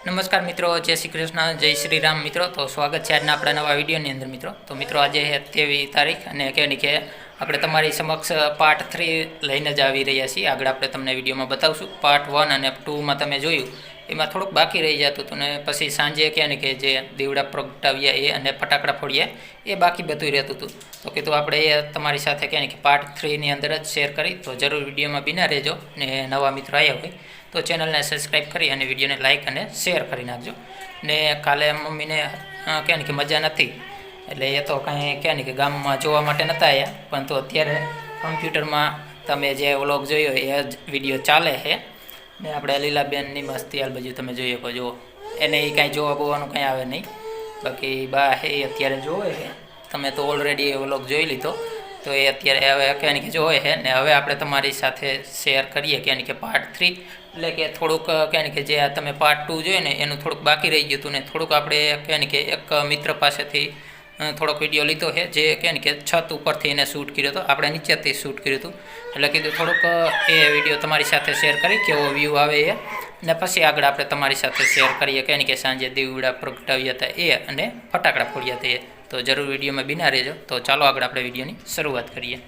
નમસ્કાર મિત્રો, જય શ્રી કૃષ્ણ, જય શ્રી રામ મિત્રો. તો સ્વાગત છે આજના આપણા નવા વિડીયોની અંદર મિત્રો. તો મિત્રો, આજે સત્યાવીસ તારીખ અને કહેવાની કે આપણે તમારી સમક્ષ પાર્ટ થ્રી લઈને જ આવી રહ્યા છીએ. આગળ આપણે તમને વિડીયોમાં બતાવશું. પાર્ટ વન અને ટુમાં તમે જોયું, એમાં થોડુંક બાકી રહી જતું હતું ને પછી સાંજે કહે ને કે જે દીવડા પ્રગટાવ્યા એ અને ફટાકડા ફોડ્યા એ બાકી બધું રહેતું હતું. તો કીધું આપણે એ તમારી સાથે કહે ને કે પાર્ટ થ્રીની અંદર જ શેર કરી. તો જરૂર વિડીયોમાં બિના રહેજો ને નવા મિત્રો આવ્યા હોય. તો ચેનલને સબસ્ક્રાઈબ કરી અને વિડીયોને લાઇક અને શેર કરી નાખજો. ને કાલે મમ્મીને કહે ને કે મજા નથી. એટલે એ તો કાંઈ કહે ને કે ગામમાં જોવા માટે નહોતા આવ્યા પરંતુ અત્યારે કમ્પ્યુટરમાં તમે જે વ્લોગ જોયો એ જ વીડિયો ચાલે છે. ને આપણે લીલાબેનની મસ્તી હાલ બાજુ તમે જોઈ શકો જુઓ. એને એ કાંઈ જોવા બોવાનું કાંઈ આવે નહીં. બાકી બા એ અત્યારે જોવે છે. તમે તો ઓલરેડી એ વ્લોગ જોઈ લીધો. તો એ અત્યારે હવે કહેવાની કે જોવે છે. ને હવે આપણે તમારી સાથે શેર કરીએ. કહેવાની કે પાર્ટ થ્રી એટલે કે થોડુંક કહેવાની કે જે તમે પાર્ટ ટુ જોઈએ ને, એનું થોડુંક બાકી રહી ગયું હતું ને, થોડુંક આપણે કહેવાની કે એક મિત્ર પાસેથી થોડોક વીડિયો લીધો છે, જે કહે કે છત ઉપરથી એને શૂટ કર્યો હતો, આપણે નીચેથી શૂટ કર્યું હતું. એટલે કીધું થોડુંક, એ વીડિયો તમારી સાથે શેર કરી, કેવો વ્યૂ આવે એ. ને પછી આગળ આપણે તમારી સાથે શેર કરીએ કહે ને કે સાંજે દીવડા પ્રગટાવ્યા હતા એ અને ફટાકડા ફોડ્યા હતા એ. તો જરૂર વિડીયોમાં બિના રહેજો. તો ચાલો આગળ આપણે વિડીયોની શરૂઆત કરીએ.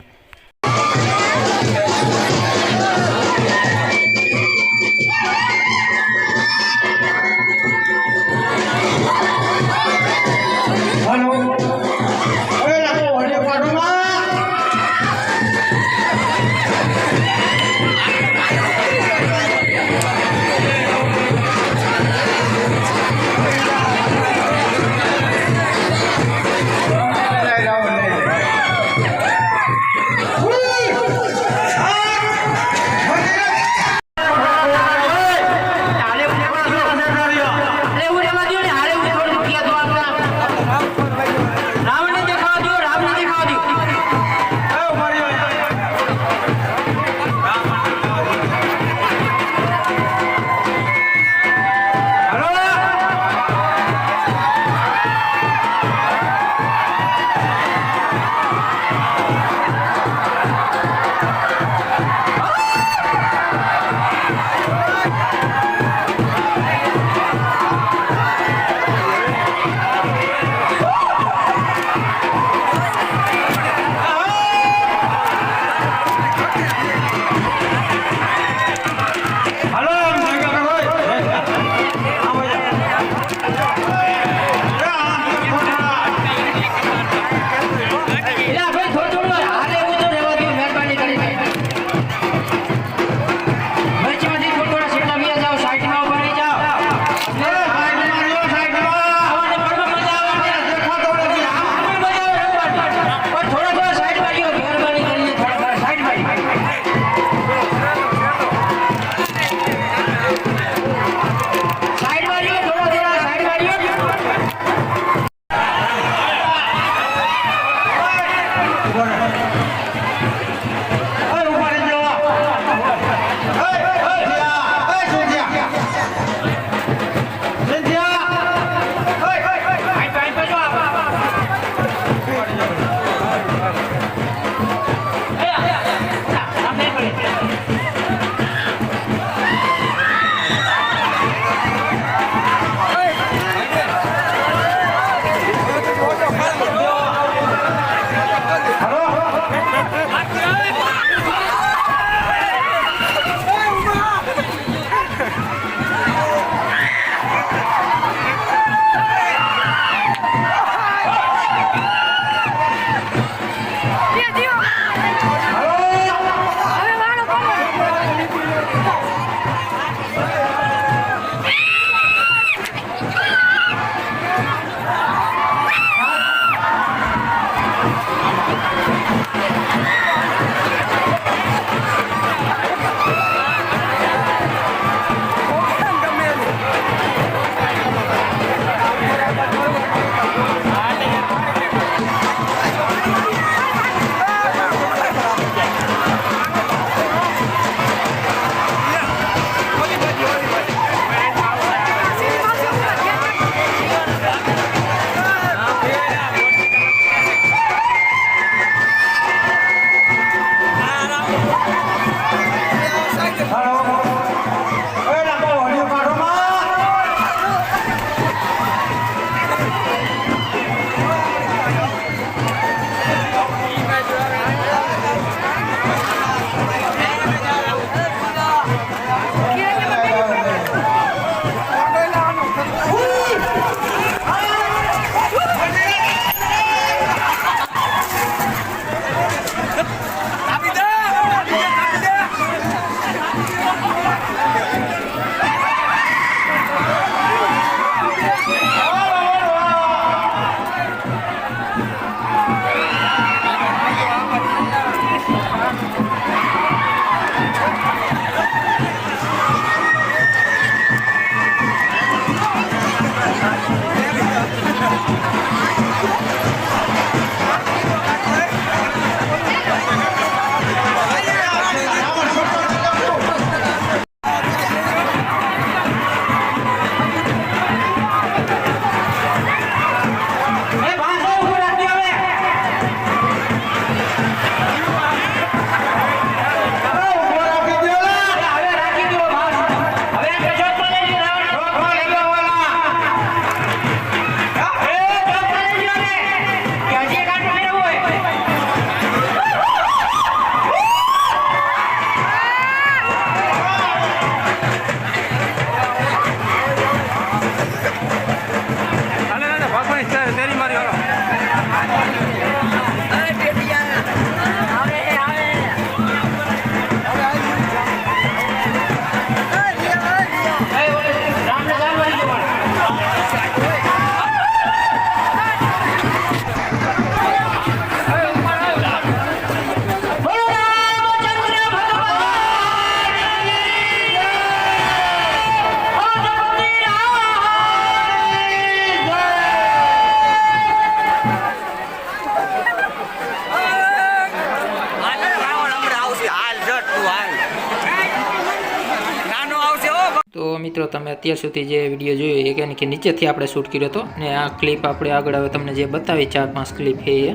અત્યાર સુધી જે વીડિયો જોયો એ કે કે નીચેથી આપણે શૂટ કર્યો હતો ને આ ક્લિપ આપણે આગળ હવે તમને જે બતાવી, ચાર પાંચ ક્લિપ છે એ.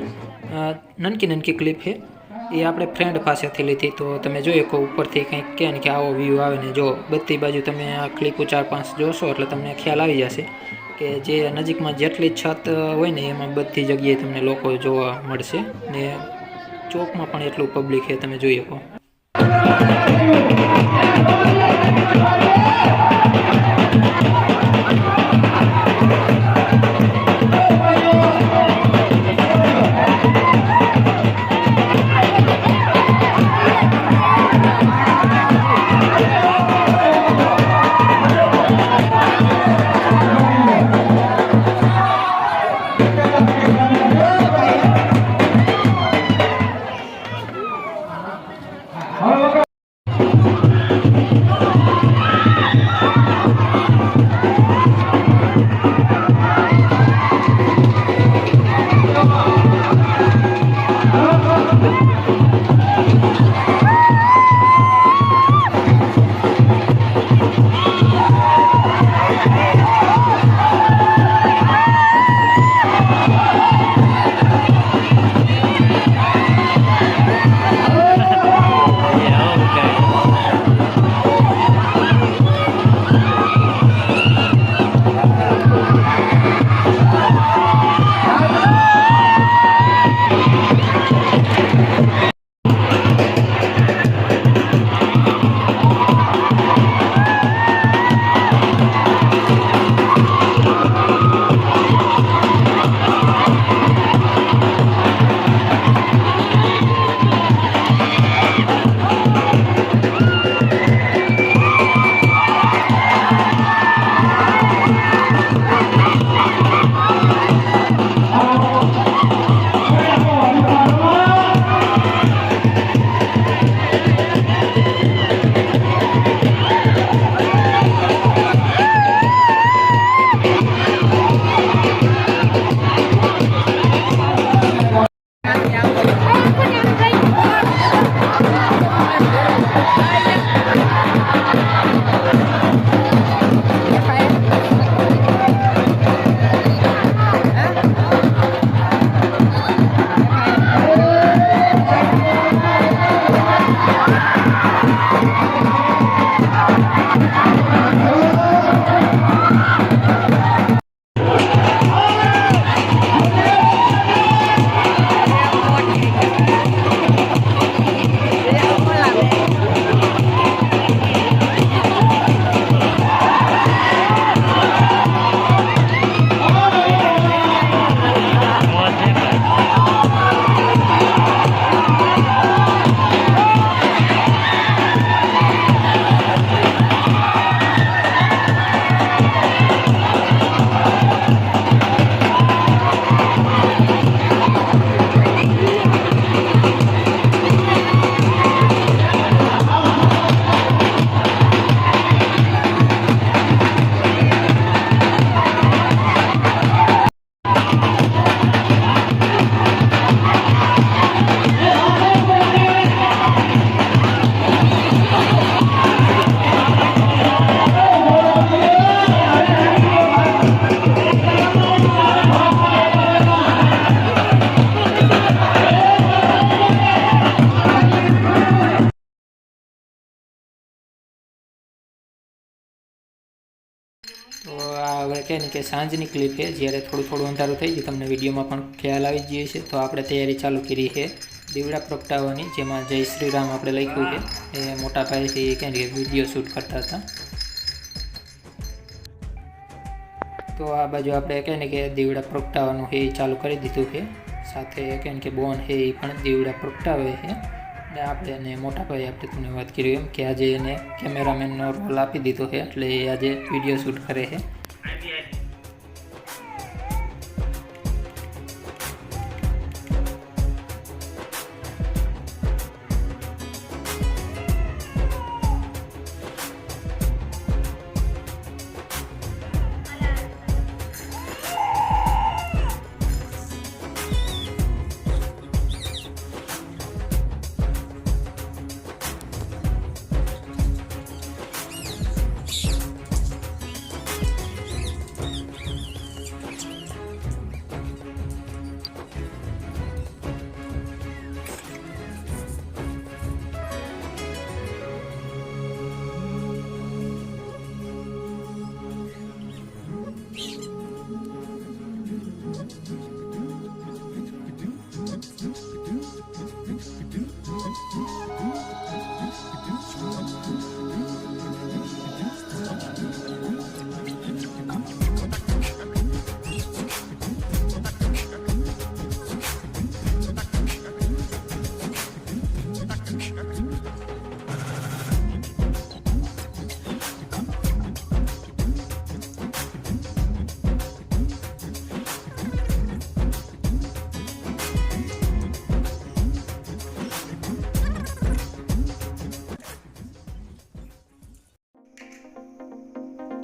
નનકી નનકી ક્લિપ છે. એ આપણે ફ્રેન્ડ પાસેથી લીધી. તો તમે જોઈ શકો ઉપરથી કંઈક કહે ને કે આવો વ્યૂ આવે ને જો, બધી બાજુ તમે આ ક્લિપો ચાર પાંચ જોશો એટલે તમને ખ્યાલ આવી જશે કે જે નજીકમાં જેટલી છત હોય ને એમાં બધી જગ્યાએ તમને લોકો જોવા મળશે ને ચોકમાં પણ એટલું પબ્લિક છે, તમે જોઈ શકો. ને કે સાંજની ક્લિપ છે, જ્યારે થોડું થોડું અંધારું થઈ ગયું, તમને વિડીયોમાં પણ ખ્યાલ આવી જઈએ છે તો આપણે તૈયારી ચાલુ કરી છે. દીવડા પ્રગટાવવાની, જેમાં જય શ્રી રામ આપણે લખ્યું છે. એ મોટા ભાઈથી ને કે વીડિયો શૂટ કરતા હતા. તો આ બાજુ આપણે કહે ને કે દીવડા પ્રગટાવવાનું એ ચાલુ કરી દીધું છે. સાથે કહે કે બોન છે, એ પણ દીવડા પ્રગટાવે છે. ને આપણે એને મોટા ભાઈ આપણે તમને વાત કરી એમ કે આજે એને કેમેરામેનનો રોલ આપી દીધો છે, એટલે આજે વીડિયો શૂટ કરે છે.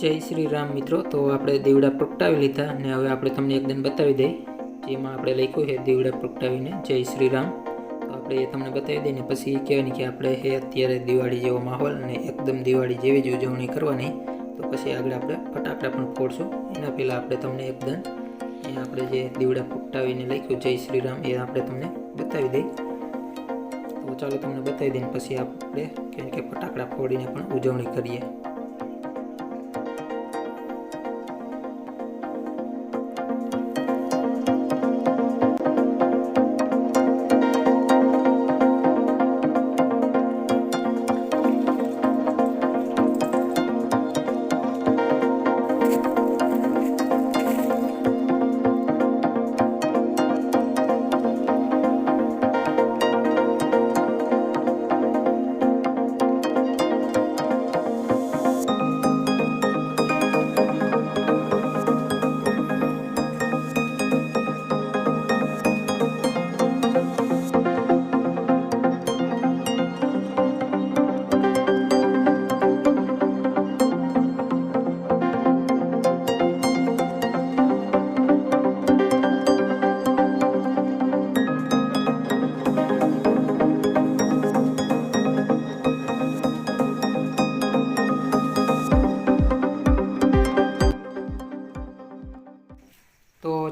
જય શ્રી રામ મિત્રો. તો આપણે દીવડા પ્રગટાવી લીધા અને હવે આપણે તમને એકદમ બતાવી દઈએ. જેમાં આપણે લખ્યું છે દીવડા પ્રગટાવીને જય શ્રી રામ. તો આપણે એ તમને બતાવી દઈએ ને પછી કહેવાય ને કે આપણે હે અત્યારે દિવાળી જેવો માહોલ અને એકદમ દિવાળી જેવી જ ઉજવણી કરવાની. તો પછી આગળ આપણે ફટાકડા પણ ફોડશું. એના પહેલાં આપણે તમને એકદમ એ આપણે જે દીવડા પ્રગટાવીને લખ્યું જય શ્રી રામ એ આપણે તમને બતાવી દઈએ. તો ચાલો તમને બતાવી દઈએ પછી આપણે કેમ કે ફટાકડા ફોડીને પણ ઉજવણી કરીએ.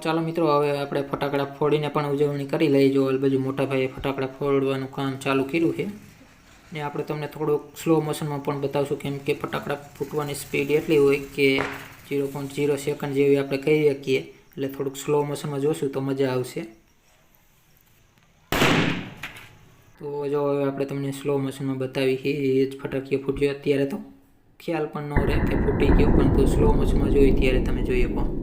ચાલો મિત્રો, હવે આપણે ફટાકડા ફોડીને પણ ઉજવણી કરી લઈએ. જો બાજુ મોટા ભાઈએ ફટાકડા ફોડવાનું કામ ચાલુ કર્યું છે. ને આપણે તમને થોડુંક સ્લો મોશનમાં પણ બતાવશું કેમ કે ફટાકડા ફૂટવાની સ્પીડ એટલી હોય કે ઝીરો પોઈન્ટ ઝીરો સેકન્ડ જેવી આપણે કહી શકીએ. એટલે થોડુંક સ્લો મોશનમાં જોશું તો મજા આવશે. તો જો હવે આપણે તમને સ્લો મોશનમાં બતાવી કે એ જ ફટાકીઓ ફૂટ્યો. અત્યારે તો ખ્યાલ પણ ન રહે કે ફૂટી ગયો પણ તો સ્લો મોશનમાં જોઈ ત્યારે તમે જોઈએ પણ.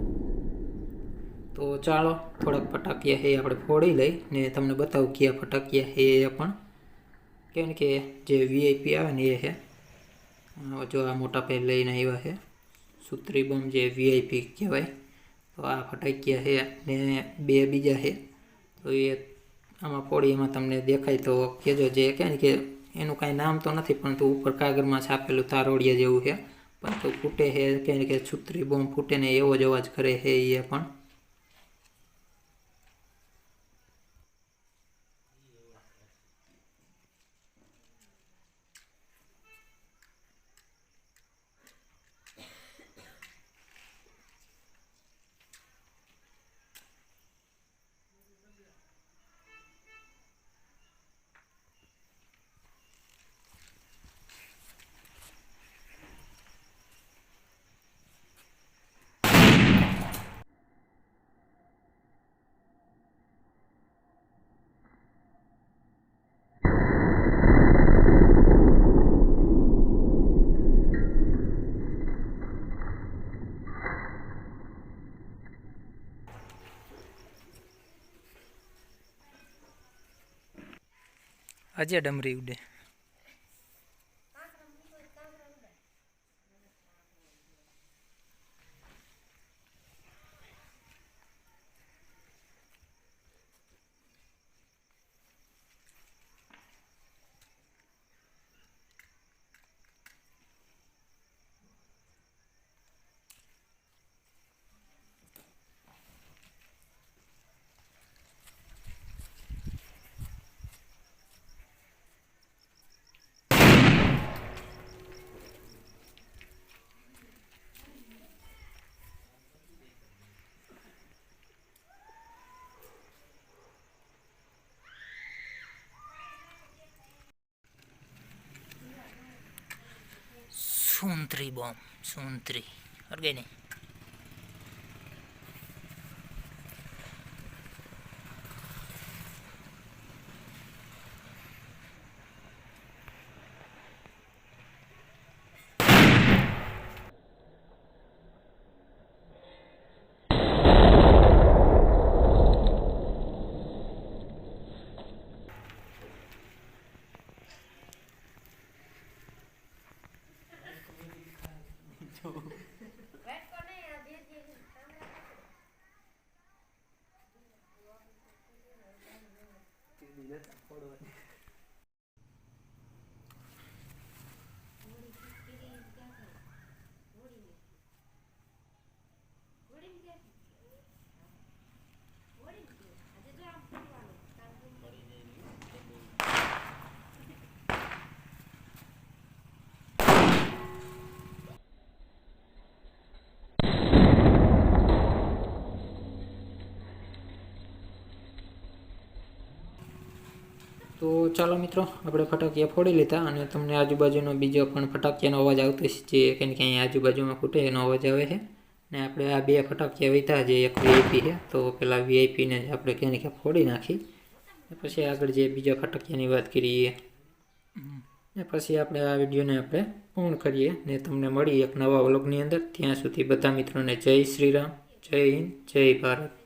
તો ચાલો, થોડાક ફટાકિયા હે આપણે ફોડી લઈ ને તમને બતાવું કયા ફટાકિયા હે એ પણ. કેમ કે જે વીઆઈપી આવે ને એ હે. જો આ મોટા પે લઈને આવ્યા છે સૂત્રી બોમ્બ જે વીઆઈપી કહેવાય, તો આ ફટાકિયા છે ને બે બીજા છે તો એ આમાં ફોડી, એમાં તમને દેખાય તો કહેજો જે કેમ કે એનું કાંઈ નામ તો નથી પરંતુ ઉપર કાગળમાં છાપેલું તારોડિયા જેવું છે પરંતુ ફૂટે છે કેમ કે સુત્રી બોમ્બ ફૂટે ને એવો જ અવાજ કરે છે એ પણ. આજે ડમરી ઉડે. સુંત્રી બોમ્બ સુંત્રી અર્ગે નહીં ચાલો મિત્રો, આપણે ફટાકિયા ફોડી લીધા અને તમને આજુબાજુનો બીજો પણ ફટાકિયાનો અવાજ આવતો છે જે કંઈ ક્યાંય આજુબાજુમાં ફૂટે એનો અવાજ આવે છે. ને આપણે આ બે ફટાકિયા વીતા જે એક વીઆઈપી છે, તો પેલા વીઆઈપીને આપણે ક્યાં ક્યાં ફોડી નાખી. પછી આગળ જે બીજા ફટાકિયાની વાત કરીએ ને પછી આપણે આ વિડીયોને આપણે પૂર્ણ કરીએ, ને તમને મળી એક નવા વ્લોગની અંદર. ત્યાં સુધી બધા મિત્રોને જય શ્રી રામ, જય હિન્દ, જય ભારત.